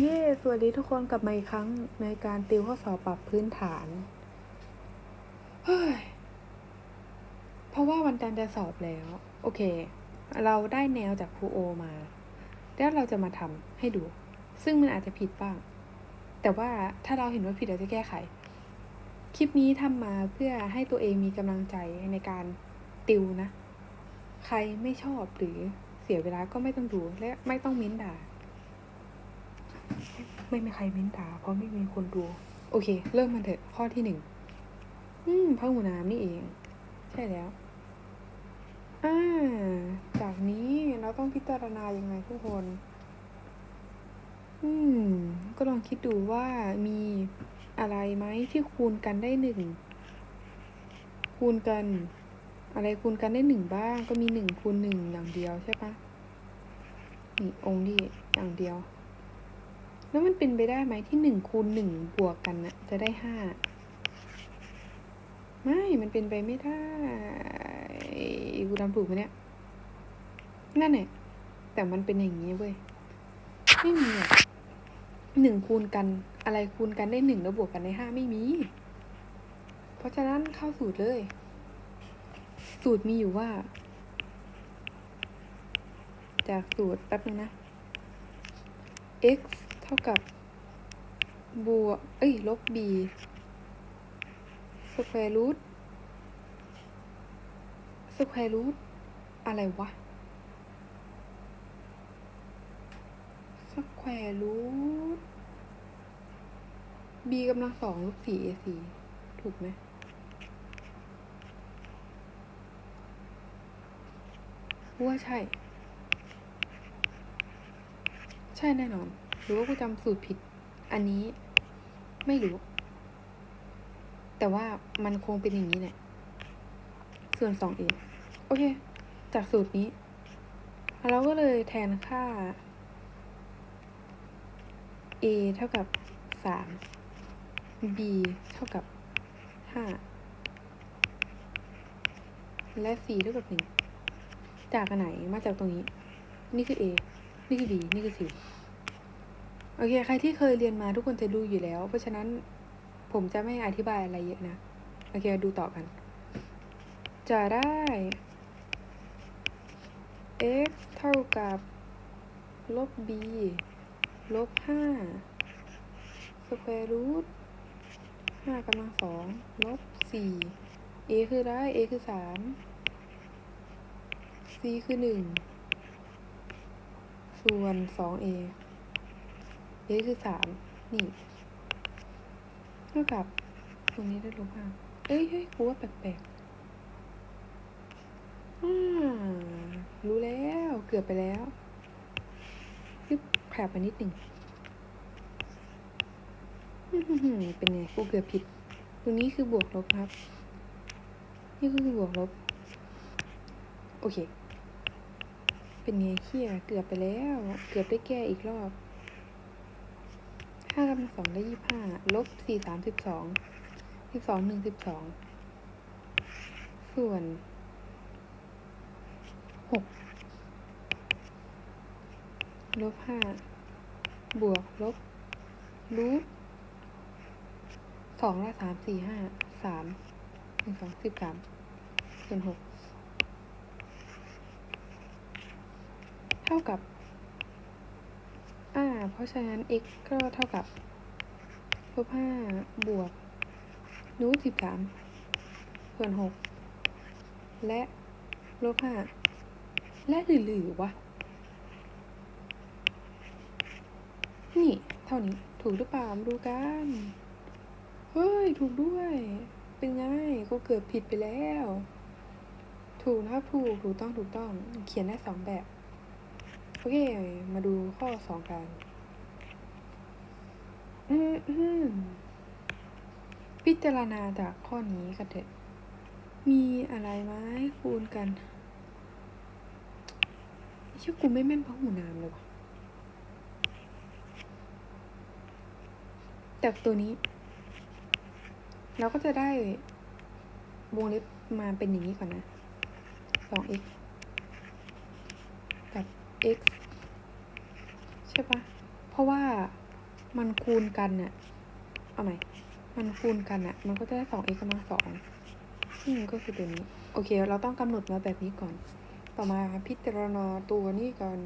เย้ สวัสดีทุกคนกลับมาอีกครั้งในการติวข้อสอบปรับพื้นฐาน เฮ้ย เพราะว่าวันจันทร์จะสอบแล้ว โอเค เราได้แนวจากครูโอมา แล้วเราจะมาทำให้ดู ซึ่งมันอาจจะผิดบ้าง แต่ว่าถ้าเราเห็นว่าผิดเราจะแก้ไข คลิปนี้ทำมาเพื่อให้ตัวเองมีกำลังใจในการติวนะ ใครไม่ชอบหรือเสียเวลาก็ไม่ต้องดูและไม่ต้องเม้นด่า ไม่มีใครเม้นด่าเพราะไม่มีคนดู โอเค เริ่มมันเถอะข้อที่หนึ่งอืมพระหูน้ำนี่เอง ใช่แล้วอ่าจากนี้เราต้องพิจารณายังไงทุกคน อืม ก็ลองคิดดูว่ามีอะไรไหมที่คูณกันได้หนึ่งคูณกัน อะไรคูณกันได้หนึ่งบ้าง ก็มีหนึ่งคูณหนึ่งอย่างเดียวใช่ปะนี่องค์นี่อย่างเดียว แล้วมันเป็นไปได้ไหมที่หนึ่งคูณหนึ่งบวกกันน่ะจะได้ห้าไม่ มันเป็นไปไม่ได้กูทำถูกไหมเนี่ย นั่นแหละแต่มันเป็นอย่างนี้เว้ยไม่มีอะหนึ่งคูณกัน อะไรคูณกันได้หนึ่งแล้วบวกกันได้ห้าไม่มี เพราะฉะนั้นเข้าสูตรเลย สูตรมีอยู่ว่า จากสูตรแป๊บนึงนะ x เท่ากับบวก เอ้ย ลบ b สแควร์รูทสแควร์รูทอะไรวะสแควร์รูท b กำลังสองลบสี่ a สี่ถูกไหมว่าใช่ ใช่แน่นอน หรือว่ากูจำสูตรผิด อันนี้ไม่รู้ แต่ว่ามันคงเป็นอย่างนี้แหละ ส่วนสองเอโอเค จากสูตรนี้ เราก็เลยแทนค่า a เท่ากับสาม b เท่ากับห้าและ c เท่ากับหนึ่งจากอันไหนมาจากตรงนี้ นี่คือ a นี่คือ b นี่คือ c โอเค ใครที่เคยเรียนมาทุกคนจะรู้อยู่แล้ว เพราะฉะนั้นผมจะไม่อธิบายอะไรเยอะนะ โอเค ดูต่อกัน จะได้ x เท่ากับลบ b ลบห้าสแควร์รูทห้ากำลังสองลบสี่ a คือได้ a คือสาม c คือหนึ่ง ส่วนสอง a a คือสามนี่เท่ากับตรงนี้ได้ลบห้าเอ้ยเฮ้ยกูว่าแปลกๆอ่ารู้แล้วเกือบไปแล้วยึบแผลไปนิดหนึ่งเป็นไงกูเกือบผิด ตรงนี้คือบวกลบครับ นี่ก็คือบวกลบ โอเค เป็นไงเขี้ยเกือบไปแล้ว เกือบได้แก้อีกรอบ ห้ากำลังสองได้ยี่ห้าลบสี่สามสิบสองสิบสองหนึ่งสิบสองส่วนหกลบห้าบวกลบรูทสองละสามสี่ห้าสามหนึ่งสองสิบสามส่วนหกเท่ากับ เพราะฉะนั้น x ก็เท่ากับลบห้าบวกรูทสิบสามส่วนหกและลบห้าและหรือหรือวะ นี่ เท่านี้ถูกหรือเปล่ามาดูกัน เฮ้ย ถูกด้วย เป็นไงก็เกือบผิดไปแล้ว ถูกนะครับถูก ถูกต้องถูกต้อง เขียนได้สองแบบ โอเค มาดูข้อสองกัน อืมอืมพิจารณาจากข้อนี้กันเถอะ มีอะไรไหมคูณกันเชื่อกูไม่แม่นพระหูน้ำเลยวะจากตัวนี้ เราก็จะได้วงเล็บมาเป็นอย่างนี้ก่อนนะ 2x กับ x ใช่ปะเพราะว่า มันคูณกันน่ะเอาใหม่ มันคูณกันน่ะมันก็จะได้สอง x กำลังสองอืมก็คือตัวนี้ โอเค เราต้องกำหนดมาแบบนี้ก่อน ต่อมาพิจารณาตัวนี้กัน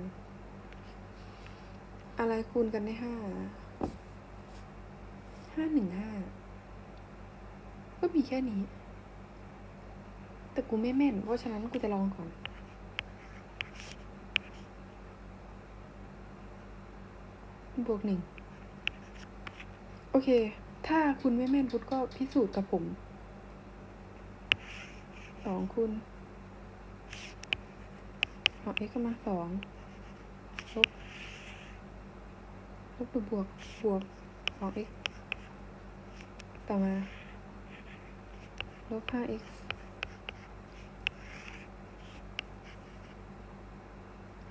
อะไรคูณกันได้ห้า ห้าหนึ่งห้า ก็มีแค่นี้ แต่กูไม่แม่น เพราะฉะนั้นกูจะลองก่อนบวกหนึ่ง เค ถ้าคุณไม่แม่นพุทธก็พิสูจน์กับผม สองคูณสอง x กำลังสองลบลบหรือบวก บวกสอง x ต่อมาลบห้า x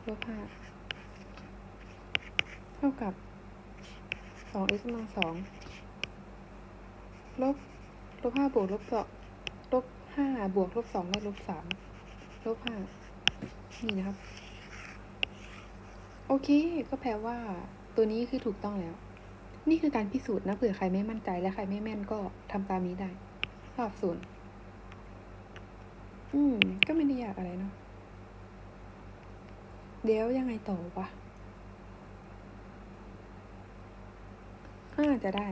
ลบห้าเท่ากับสอง x กำลังสอง ลบลบห้าบวกลบสองลบห้าบวกลบสองได้ลบสามลบห้านี่นะครับ โอเค ก็แปลว่า ตัวนี้คือถูกต้องแล้ว นี่คือการพิสูจน์นะเผื่อใครไม่มั่นใจและใครไม่แม่นก็ทำตามนี้ได้รอบศูนย์อืม ก็ไม่ได้ยากอะไรเนาะเดี๋ยวยังไงต่อวะอ่าจะได้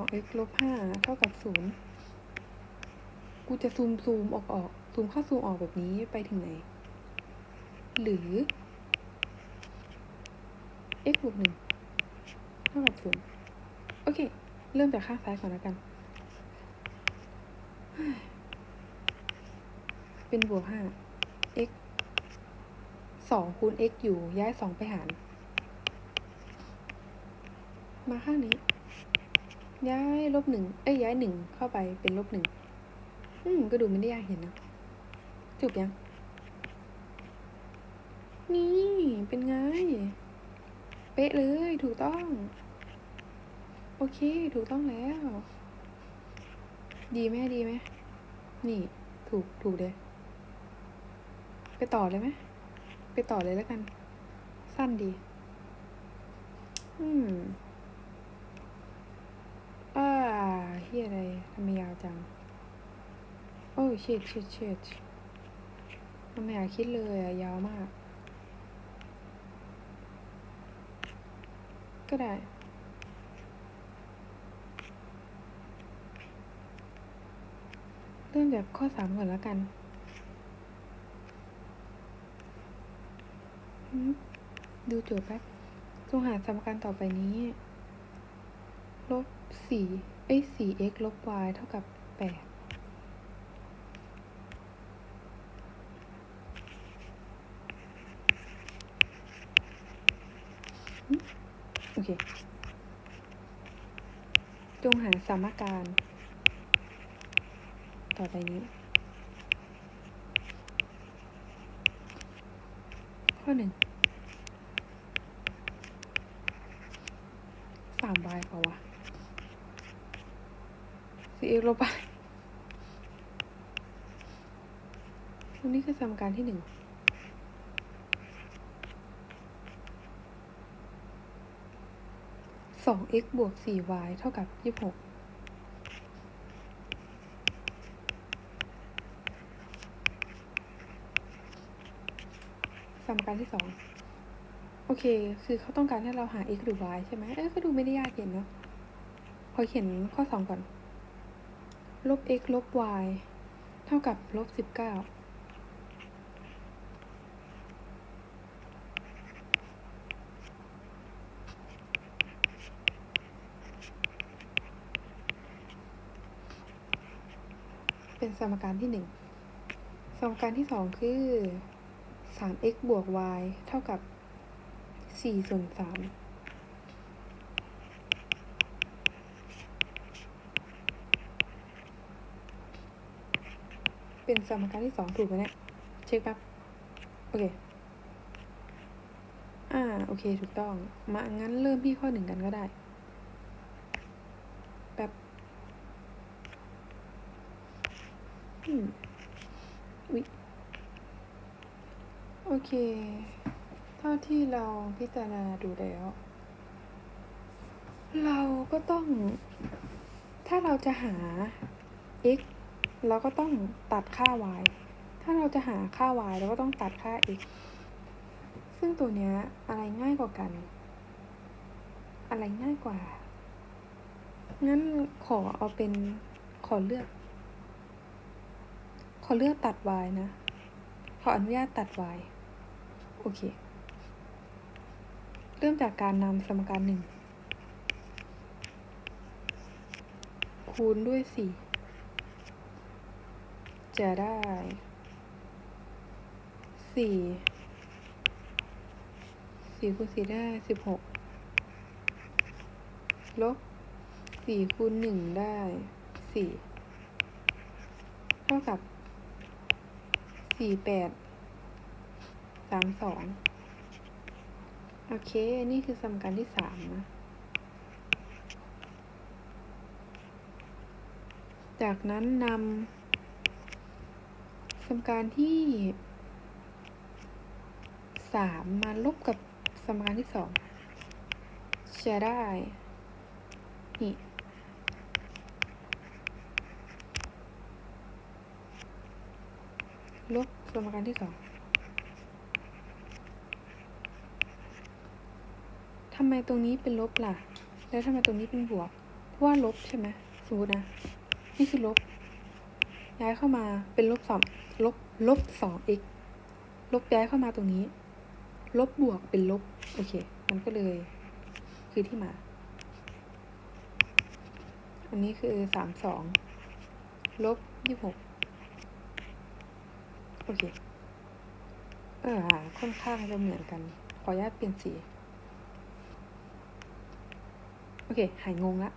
สอง x ลบห้าเท่ากับศูนย์กูจะซูมซูมออกออกซูมเข้าซูมออกแบบนี้ไปถึงไหน หรือ x บวกหนึ่งเท่ากับศูนย์โอเค เริ่มจากข้างซ้ายก่อนแล้วกัน เป็นบวกห้า x สองคูณ x อยู่ย้ายสองไปหาร มาข้างนี้ ย้ายลบหนึ่งเอ้ยย้ายหนึ่งเข้าไปเป็นลบหนึ่งอืมก็ดูไม่ได้ยากเห็นนะจบยัง นี่เป็นไง เป๊ะเลยถูกต้อง โอเค ถูกต้องแล้ว ดีไหมดีไหมนี่ถูกถูกเลย ไปต่อเลยไหมไปต่อเลยแล้วกัน สั้นดี อืม อ่าเฮียอะไรทำไมยาวจัง โอ้ชิดชิดชิดทำไมอยากคิดเลยอะยาวมาก ก็ได้เริ่มจากข้อสามก่อนแล้วกันหืมดูโจทย์แป๊บจงหาสมการต่อไปนี้ ลบ สี่เอ้ยสี่ x ลบ y เท่ากับแปดโอเค จงหาสมการ ต่อไปนี้ ข้อหนึ่ง สาม y เปล่าวะ สี่ x ลบ y ตรงนี้คือสมการที่หนึ่งสอง x บวกสี่ y เท่ากับยี่สิบหกสมการที่สองโอเค คือเขาต้องการให้เราหา x หรือ y ใช่ไหมเอ้ยก็ดูไม่ได้ยากเย็นเนาะ พอเขียนข้อสองก่อน ลบ x ลบ y เท่ากับลบสิบเก้าเป็นสมการที่หนึ่งสมการที่สองคือ 3x บวก y เท่ากับ4ส่วน3 เป็นสมการที่สองถูกไหมเนี่ย เช็คแป๊บ โอเค อ่า โอเค ถูกต้อง มางั้นเริ่มที่ข้อหนึ่งกันก็ได้ แป๊บอืมอุ๊ยโอเค เท่าที่เราพิจารณาดูแล้ว เราก็ต้อง ถ้าเราจะหา x เราก็ต้องตัดค่า y ถ้าเราจะหาค่า y เราก็ต้องตัดค่า x ซึ่งตัวเนี้ยอะไรง่ายกว่ากัน อะไรง่ายกว่า งั้นขอเอาเป็นขอเลือก ขอเลือกตัด y นะ ขออนุญาตตัด y โอเค เริ่มจากการนำสมการหนึ่งคูณด้วยสี่ จะได้สี่สี่คูณสี่ได้สิบหกลบสี่คูณหนึ่งได้สี่เท่ากับสี่แปดสามสองโอเค นี่คือสมการที่สามนะ จากนั้นนำ สมการที่สามมาลบกับสมการที่สองจะได้ นี่ ลบสมการที่สองทำไมตรงนี้เป็นลบล่ะ แล้วทำไมตรงนี้เป็นบวก เพราะว่าลบใช่ไหมสมมตินะ นี่คือลบ ย้ายเข้ามาเป็นลบสอง ลบลบสอง x ลบย้ายเข้ามาตรงนี้ ลบบวกเป็นลบ โอเค มันก็เลย คือที่มา อันนี้คือสามสองลบยี่หกโอเค เอออ่าค่อนข้างจะเหมือนกัน ขออนุญาตเปลี่ยนสี โอเค หายงงละ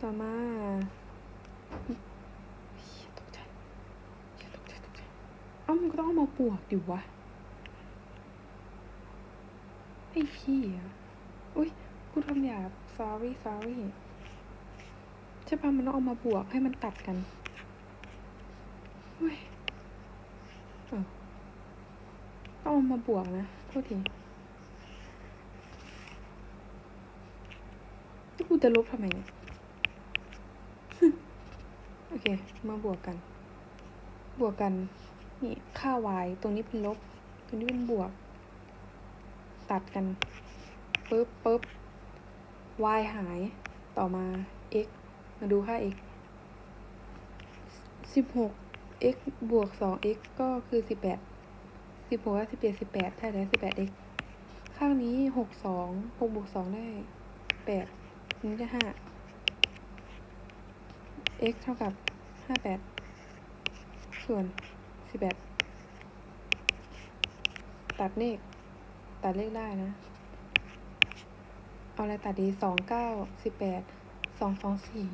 ต่อมาเหี้ยตกใจเหี้ยตกใจตกใจเอ้า มันก็ต้องมาบวกดิวะ ไอ้เหี้ยอุ้ยพูดคำหยาบ sorry sorry ใช่ปะมันต้องเอามาบวกให้มันตัดกันเฮ้ยเออต้องเอามาบวกนะโทษทีที่กูจะลบทำไมเนี่ยโอเค มาบวกกัน บวกกัน นี่ค่า y ตรงนี้เป็นลบ ตรงนี้เป็นบวก ตัดกันปึ๊บปึ๊บ y หาย ต่อมา x มาดูค่า x สิบหก x บวกสอง x ก็คือสิบแปดสิบหกและสิบเจ็ดสิบแปดใช่แล้วสิบแปด x ข้างนี้หกสองหกบวกสองได้แปดอันนี้ได้ห้า x เท่ากับห้าแปดส่วน สิบแปดตัดเลข ตัดเลขได้นะ เอาอะไรตัดดีสองเก้าสิบแปดสองสองสี่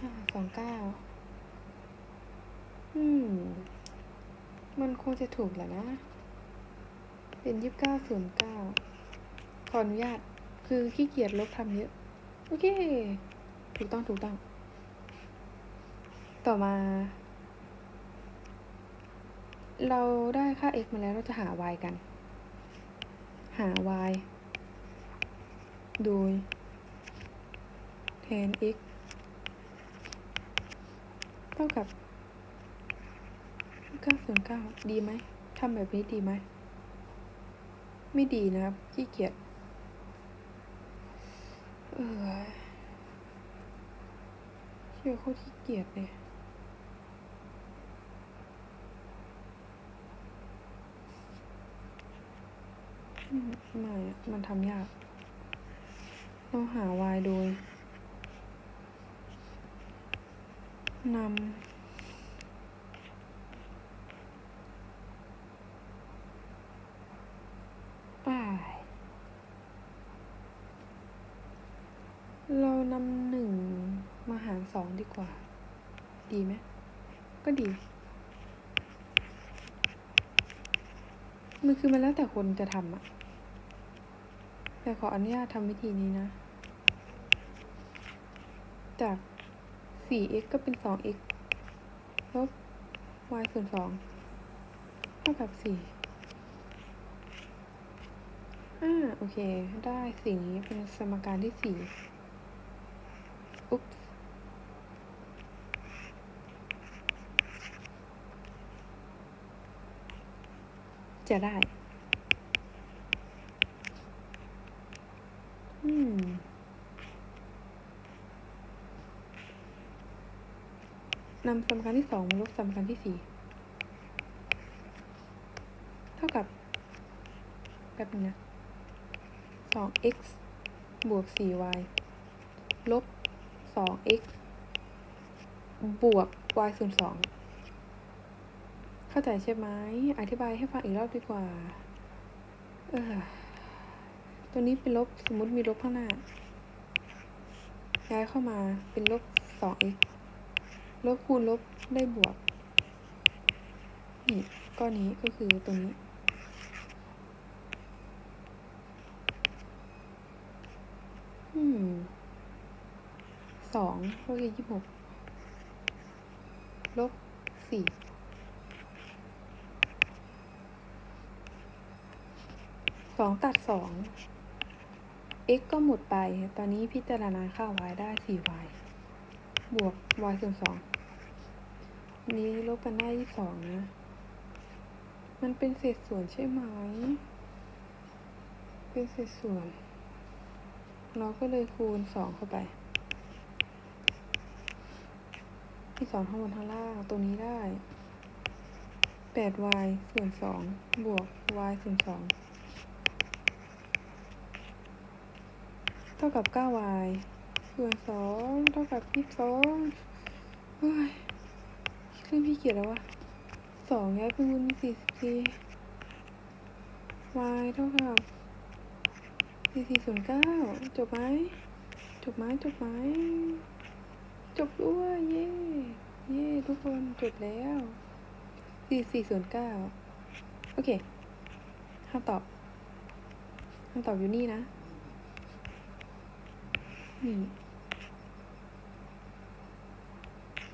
ห้าสองเก้าอืม มันคงจะถูกแหละนะ เป็นยี่สิบเก้าศูนย์เก้าขออนุญาต คือขี้เกียจลบทำเยอะ โอเค ถูกต้องถูกต้อง ต่อมา เราได้ค่า x มาแล้วเราจะหา y กัน หา y โดยแทน x เท่ากับ909ดีไหมทำแบบนี้ดีไหม ไม่ดีนะครับ ขี้เกียจเออเชื่อโคตรขี้เกียจเลย ไม่มันทำยาก เราหา y โดยนำอ่ายเรานำหนึ่งมาหารสองดีกว่า ดีไหม ก็ดี มันคือมันแล้วแต่คนจะทำอะ แต่ขออนุญาตทำวิธีนี้นะ จาก 4x ก็เป็น 2x ลบ y ส่วน2เท่ากับ4อ่า โอเค ได้สิ่งนี้เป็นสมการที่สี่อุ๊บจะได้ อืม นำสมการที่สองมาลบสมการที่สี่เท่ากับแบบนึงนะสอง x บวกสี่ y ลบสอง x บวก y ส่วนสองเข้าใจใช่ไหม อธิบายให้ฟังอีกรอบดีกว่า เออ ตัวนี้เป็นลบ สมมติมีลบข้างหน้าย้ายเข้ามาเป็นลบสอง x ลบคูณลบได้บวก นี่ก้อนนี้ก็คือตัวนี้ อืมสองลบยี่สิบหกลบสี่สองตัดสอง x ก็หมดไป ตอนนี้พิจารณาค่า y ได้สี่ y บวก y ส่วนสอง นี้ลบกันได้ยี่สองนะ มันเป็นเศษส่วนใช่ไหม เป็นเศษส่วน เราก็เลยคูณสองเข้าไป ที่สองทั้งบนทั้งล่างตรงนี้ได้แปด y ส่วนสองบวก y ส่วนสองเท่ากับเก้า y ส่วนสองเท่ากับยี่สองเฮ้ย เรื่งพี่เกียรแล้ววะสองย้ายไปคูณสี่สิบสี่ y เท่ากับสี่สี่ส่วนเก้าจบไหมจบไหมจบไหมจบด้วยเย่เย่ทุกคนจบแล้วสี่สี่ส่วนเก้าโอเคคำตอบคำตอบอยู่นี่นะนี่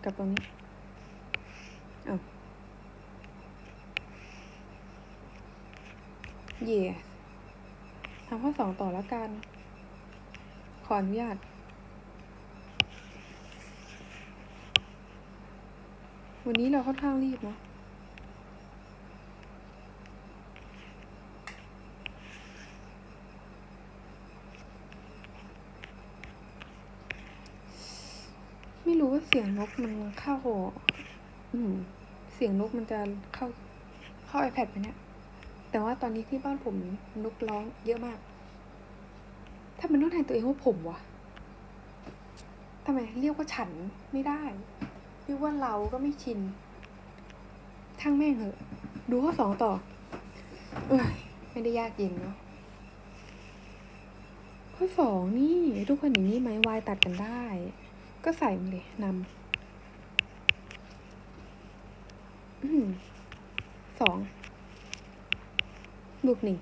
กับตรงนี้ เอาเย่ทำข้อสองต่อล้วกัน ขออนุญาต วันนี้เราค่อนข้างรีบเนาะไม่รู้ว่าเสียงนกมันเข้าอืม เสียงนกมันจะเข้าเข้า iPad ไปเนี่ย แต่ว่าตอนนี้ที่บ้านผมนกร้องเยอะมาก ถ้ามันต้องแทนตัวเองว่าผมวะทำไมเรียกว่าฉันไม่ได้ เรียกว่าเราก็ไม่ชินช่างแม่งเหอะ ดูข้อสองต่อ เอ้ย ไม่ได้ยากเย็นเนาะ ข้อสองนี่ ทุกคนอย่างนี้ไหมวายตัดกันได้ ก็ใส่มันเลยนำอืม สองบวกหนึ่ง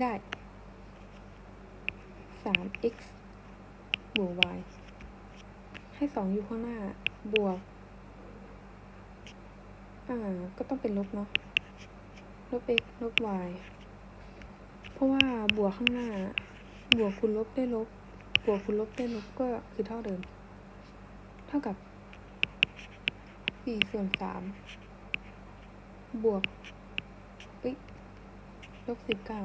ได้สาม x บวก y ให้สองอยู่ข้างหน้า บวก อ่า ก็ต้องเป็นลบเนาะ ลบ x ลบ y เพราะว่าบวกข้างหน้า บวกคูณลบได้ลบ บวกคูณลบได้ลบก็คือเท่าเดิม เท่ากับ สี่ส่วนสามบวกเอ้ยลบสิบเก้า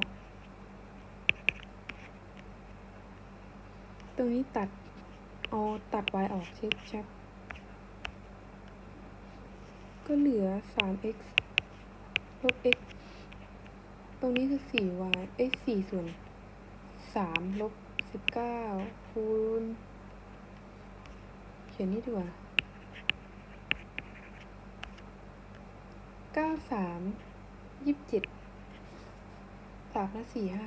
ตรงนี้ตัด เอาตัด y ออกเช็คชับก็เหลือสาม x ลบ x ตรงนี้คือสี่ y เอ้ยสี่ส่วนสามลบสิบเก้าคูณ เขียนนี่ดีกว่า เก้าสามยี่สิบเจ็ดสามและสี่ห้า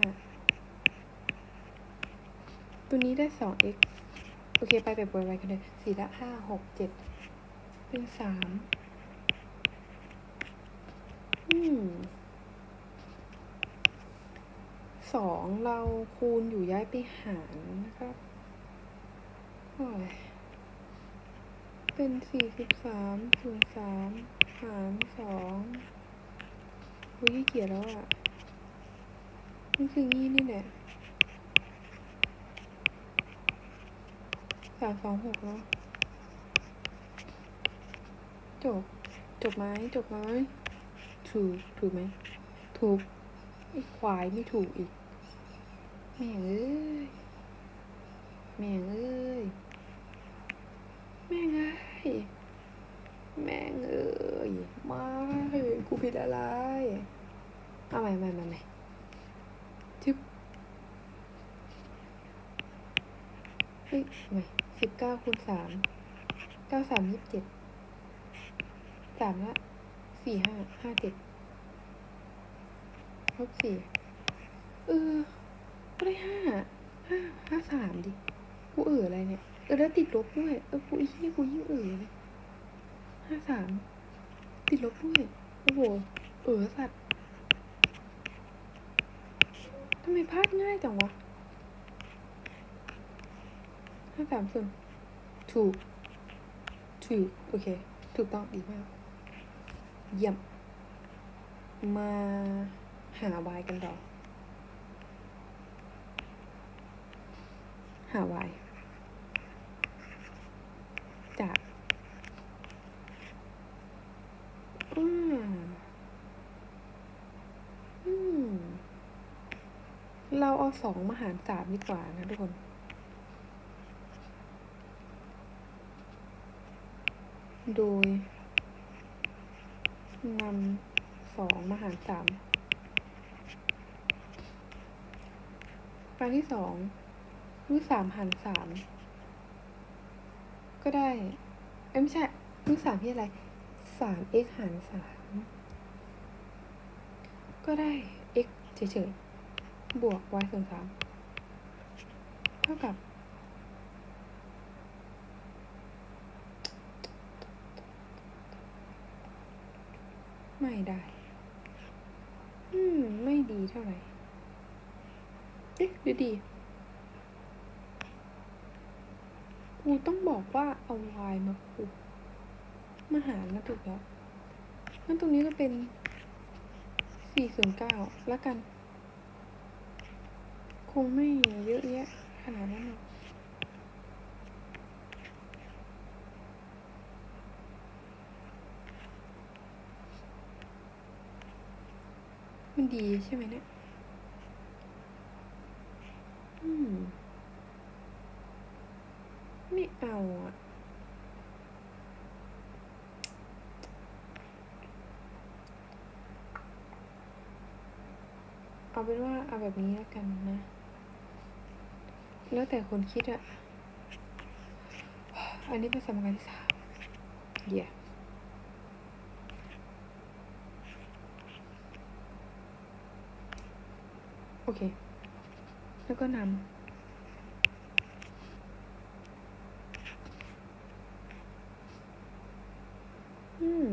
ตัวนี้ได้สอง x โอเค ไปแบบไวๆกันเลยสี่ละห้าหกเจ็ดเป็นสามอืมสองเราคูณอยู่ย้ายไปหารนะครับเป็นสี่สิบสามส่วนสามารสองโอ้ยขี้เกียจแล้วอะมันคืองี้นี่แหละสามสองหกเนาะจบ จบไหมจบไหมถูก ถูกไหม ถูกไอ้ควายไม่ถูกอีก แม่งเอ้ย แม่งเอ้ย แม่งเอ้ย แม่งเอ้ยไม่กูผิดอะไรเอาใหม่ใหม่ใหม่ใหม่ทึบเฮ้ยใหม่สิบเก้าคูณสามเก้าสามยี่สิบเจ็ดสามละสี่ห้าห้าเจ็ดลบสี่เออก็ได้ห้าห้าห้าสามดิ กูเอออะไรเนี่ย เออแล้วติดลบด้วย เออกูอีกกูยิ่งเออเลย ห้าสามติดลบด้วย โอ้โห เออสัตว์ทำไมพลาดง่ายจังวะห้าสามส่วนถูก ถูก โอเค ถูกต้องดีมาก เยี่ยม มาหาวายกันต่อ หาวายจากอืมอืม เราเอา สองมาหารสามดีกว่านะทุกคน โดยนำสองมาหารสามครั้งที่สองรูทสามหารสามก็ได้เอ้ยไม่ใช่รูทสามที่อะไรสาม x หารสามก็ได้ x เฉยๆ บวก y ส่วนสามเท่ากับไม่ได้ อืม ไม่ดีเท่าไหร่ เอ๊ะหรือดี กูต้องบอกว่าเอา y มาคูมาหารนะถูกแล้วงั้นตรงนี้ก็เป็นสี่ส่วนเก้าแล้วกัน งไม่เยอะแยะขนาดนั้นหรอกมันดีใช่ไหมเนี่ย อืม ไม่เอาอะเอาเป็นว่าเอาแบบนี้แล้วกันนะ แล้วแต่คนคิดอะอันนี้เป็นสมการที่สามเดี๋ยโอเค แล้วก็นำอืม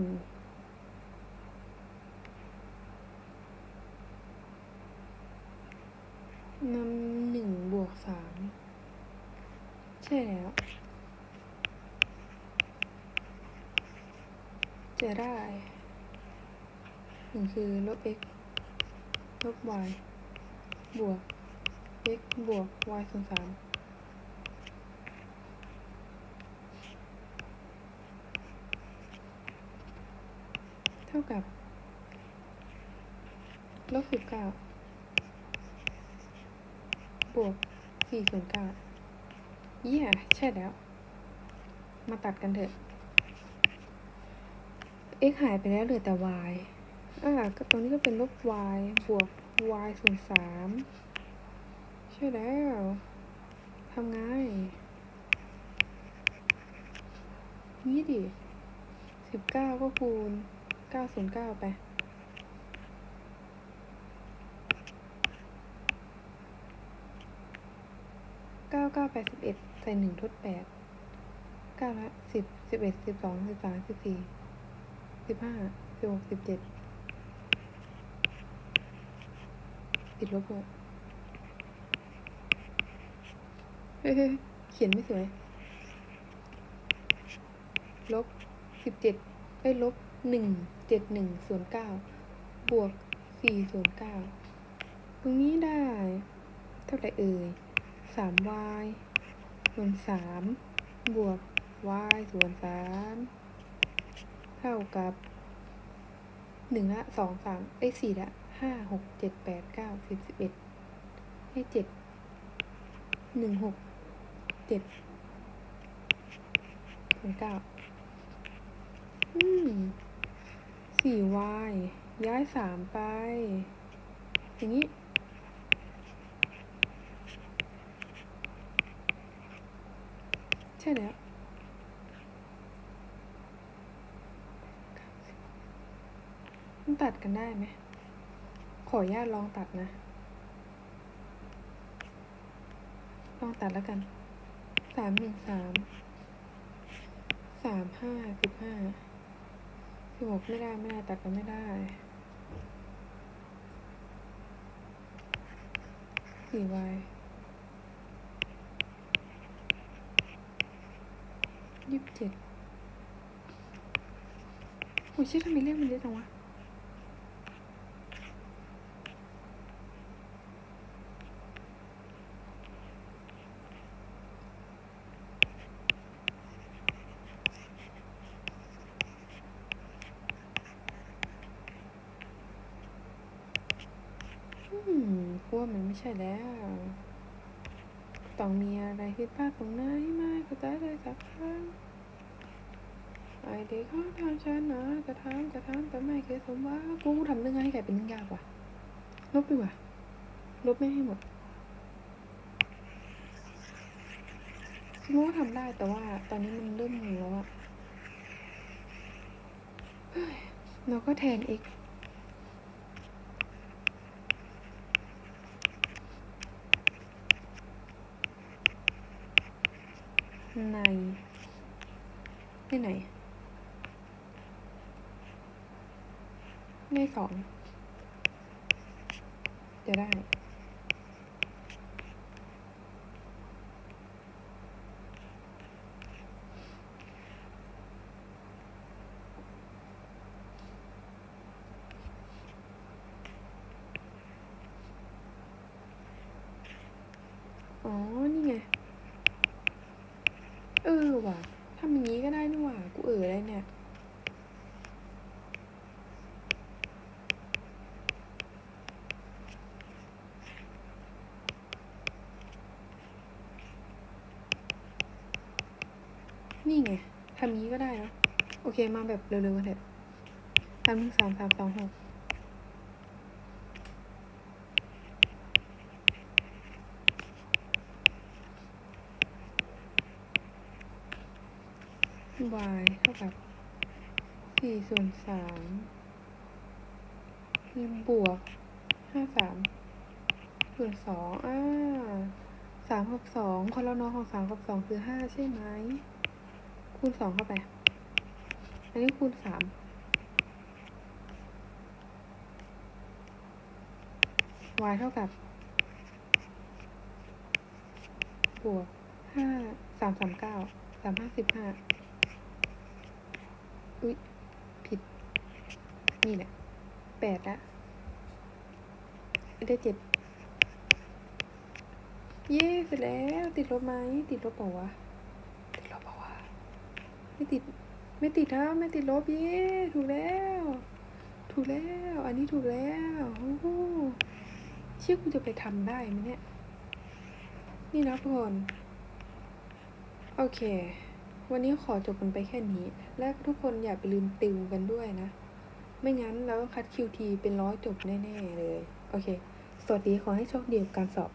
นำหนึ่งบวกสามใช่แล้ว จะได้หนึ่ง คือลบ x ลบ y บวก x บวก y ส่วนสามเท่ากับ ลบสิบเก้าบวกสี่ส่วนเก้าเยี่ใช่แล้ว มาตัดกันเถอะ x หายไปแล้วเหลือแต่ y อ่าก็ตรงนี้ก็เป็นลบ y บวก y ส่วนสามใช่แล้วทำไงนี่ดิสิบเก้าก็คูณเก้าส่วนเก้าไปเก้าเก้าแปดสิบเอ็ดใส่หนึ่งทดแปดเก้าละสิบสิบเอ็ดสิบสองสิบสามสิบสี่สิบห้าสิบหกสิบเจ็ด ติดลบหกเฮ้ยเขียนไม่สวย ลบสิบเจ็ดเอ้ยลบหนึ่งเจ็ดหนึ่งส่วนเก้าบวกสี่ส่วนเก้าตรงนี้ได้ เท่าไหร่เอ่ยสาม y ส่วนสามบวก y ส่วนสามเท่ากับหนึ่งละสองสามเอ้สี่ละ ห้าหกเจ็ดแปดเก้าสิบสิบเอ็ดให้เจ็ดหนึ่งหกเจ็ดส่วนเก้าอืมสี่ y ย้ายสามไป อย่างนี้ใช่แล้วมันตัดกันได้ไหม ออนุญาตลองตัดนะ ลองตัดแล้วกัน สามหนึ่งสาม สามห้าสิบห้าสิบหกไม่ได้ไม่ได้ตัดกันไม่ได้ สี่วายยี่สิบเจ็ดโอ้ยชื่อทำไมเลขมันเยอะจังวะ อืมกลัวมันไม่ใช่แล้ว ต้องมีอะไรผิดพลาดตรงไหนไม่เข้าใจเลยสักครั้งไอเด็กเขาทำฉันนะกระทำกระทำแต่ไม่เคยสมว่ากูทำเรื่องง่ายให้แกเป็นเรื่องยากว่ะลบดีกว่าลบไม่ให้หมดคิดว่าทำได้แต่ว่าตอนนี้มันเริ่มเหนื่อยแล้วอะเฮ้ยเราก็แทน x ในในไหน ในสองจะได้ อ๋อนี่ไงเออว่ะทำอย่างนี้ก็ได้นี่หว่า กูเออได้เนี่ย นี่ไง ทำอย่างนี้ ก็ได้แล้วโอเคมาแบบเร็วๆกันเถอะสามหนึ่งสามสามสองหกวายเท่ากับสี่ส่วนสามบวกห้าสามส่วนสองอ่าสามกับสองคนละน้องของสามกับสองคือห้าใช่ไหม คูณสองเข้าไป อันนี้คูณสาม y เท่ากับบวกห้าสามสามเก้าสามห้าสิบห้าอุ๊ย ผิด นี่แหละแปดละได้เจ็ดเย้เสร็จแล้ว ติดลบไหม ติดลบเปล่าวะ ติดลบเปล่าวะ ไม่ติด ไม่ติดครับ ไม่ติดลบเย้ถูกแล้ว ถูกแล้ว อันนี้ถูกแล้วโอ้โหเชื่อกูจะไปทำได้ไหมเนี่ย นี่นะทุกคนโอเค วันนี้ขอจบกันไปแค่นี้ และทุกคนอย่าไปลืมติวกันด้วยนะ ไม่งั้นเราต้องคัด QT เป็นร้อยจบแน่ ๆ เลย โอเค สวัสดีขอให้โชคดีกับการสอบ